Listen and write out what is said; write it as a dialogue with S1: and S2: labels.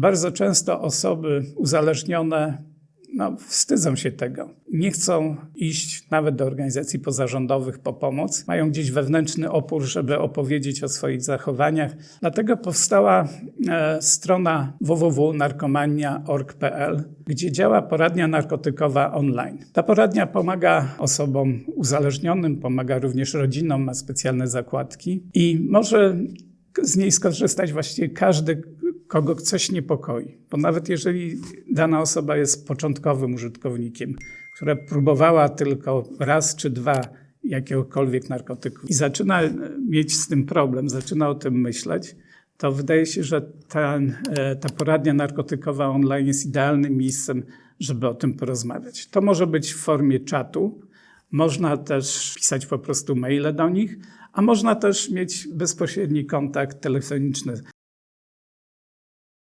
S1: Bardzo często osoby uzależnione no, wstydzą się tego. Nie chcą iść nawet do organizacji pozarządowych po pomoc. Mają gdzieś wewnętrzny opór, żeby opowiedzieć o swoich zachowaniach. Dlatego powstała e, strona www.narkomania.org.pl, gdzie działa poradnia narkotykowa online. Ta poradnia pomaga osobom uzależnionym, pomaga również rodzinom, ma specjalne zakładki i może z niej skorzystać właściwie każdy, kogo coś niepokoi. Bo nawet jeżeli dana osoba jest początkowym użytkownikiem, która próbowała tylko raz czy dwa jakiegokolwiek narkotyku i zaczyna mieć z tym problem, zaczyna o tym myśleć, to wydaje się, że ten, e, ta poradnia narkotykowa online jest idealnym miejscem, żeby o tym porozmawiać. To może być w formie czatu, można też pisać po prostu maile do nich, a można też mieć bezpośredni kontakt telefoniczny